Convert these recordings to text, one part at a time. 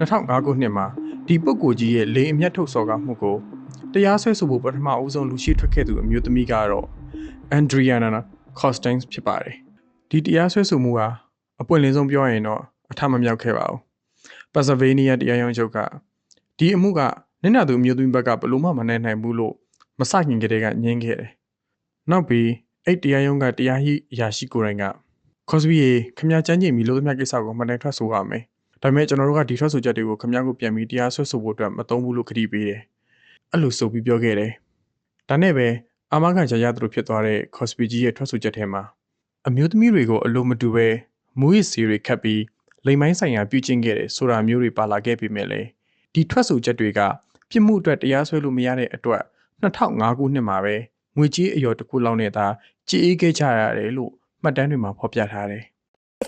2005ခုနှစ်မှာဒီပုဂ္ဂိုလ်ကြီးရဲ့လေအမျက်ထုတ်စော်ကားမှုကိုတရားစွဲဆိုဖို့ပထမအဦးဆုံးလူရှိထွက်ခဲ့သူအမျိုးသမီးကတော့ Andriana Costings ဖြစ်ပါတယ်။ဒီတရားစွဲဆိုမှုဟာအပွင့်လင်းဆုံးပြောရရင်တော့အထမမြောက်ခဲ့ပါဘူး။ Pennsylvania တရားရုံးချုပ်ကဒီအမှုကနင့်နာသူအမျိုးသမီးဘက်ကဘယ်လို့မှမနိုင်နိုင်ဘူးလို့မစခင်ကတည်းကညင်းခဲ့တယ်။နောက်ပြီးအဲ့တရားရုံးကတရားရေးအရာရှိကိုယ်တိုင်က Cosby ရေခမရချမ်းကျင်ပြီလို့သမျှကိစ္စကိုမှန်တယ်ထွက်ဆိုရမယ်။ ဒါပေမဲ့ကျွန်တော်တို့ကဒီထွက်ဆိုချက်တွေကိုခမရကိုပြန်ပြီးတရားစွဲဆိုဖို့အတွက်မသုံးဘူးလို့ခရီးပေးတယ်။အဲ့လိုဆိုပြီးပြောခဲ့တယ်။ဒါနဲ့ပဲအာမခံချက်ရသလိုဖြစ်သွားတဲ့ Cosby ကြီးရဲ့ထွက်ဆိုချက်ထဲမှာအမျိုးသမီးတွေကိုအလိုမတူပဲမူရစ်စီတွေခတ်ပြီးလိမ်မိုင်းဆိုင်ရာပြုကျင့်ခဲ့တယ်ဆိုတာမျိုးတွေပါလာခဲ့ပေမဲ့လေဒီထွက်ဆိုချက်တွေကပြစ်မှုအတွက်တရားစွဲလို့မရတဲ့အတွက်2005ခုနှစ်မှာပဲငွေကြေးအယော်တစ်ခုလောက်နဲ့သာကြေးအေးခဲ့ကြရတယ်လို့မှတ်တမ်းတွေမှာဖော်ပြထားတယ်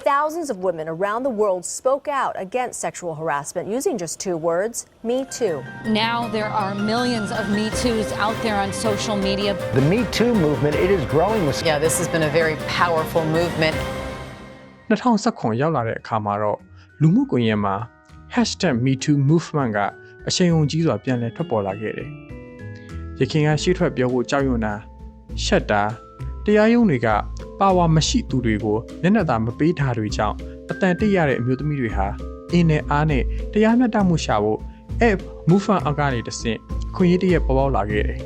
Thousands of women around the world spoke out against sexual harassment using just two words Me Too. Now there are millions of Me Too's out there on social media. The Me Too movement, it is growing with Yeah, this has been a very powerful movement. 2019ရောက်လာတဲ့အခါမှာတော့လူမှုကွန်ရက်မှာ #MeTooMovement ကအရှိန်အဟုန်ကြီးစွာပြန်လည်ထွက်ပေါ်လာခဲ့တယ်။ရခင်ကရှေ့ထွက်ပြောဖို့ကြောက်ရွံ့တာရှက်တာတရားရုံးတွေက ပါဝါမရှိသူတွေကိုမျက်နှာသာမပေးတာတွေကြောင့်အတန်တိတ်ရတဲ့အမျိုးသမီးတွေဟာအင်းနဲ့အားနဲ့တရားမျှတမှုရှာဖို့ app movement အောက်ကနေတဆင့်အခွင့်အရေးတရက်ပေါ်ပေါက်လာခဲ့တယ်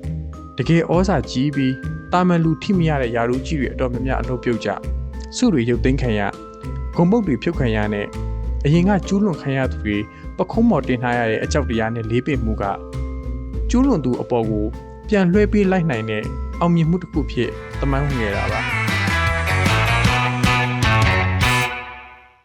။တကယ်ဩဇာကြီးပြီးတာမန်လူထိမရတဲ့ယာရုကြီးတွေအတော်များများအလုပ်ပြုတ်ကြ။စုတွေရုပ်သိမ်းခံရဂုံပုတ်တွေဖြုတ်ခံရနဲ့အရင်ကကျူးလွန်ခံရသူတွေပခုံးမော်တင်ထားရတဲ့အကြောက်တရားနဲ့လေးပင်မှုကကျူးလွန်သူအပေါ်ကိုပြန်လွှဲပေးလိုက်နိုင်တဲ့ အောင်မြင်မှုတစ်ခုဖြစ်သမိုင်းဝင်ခဲ့တာပါ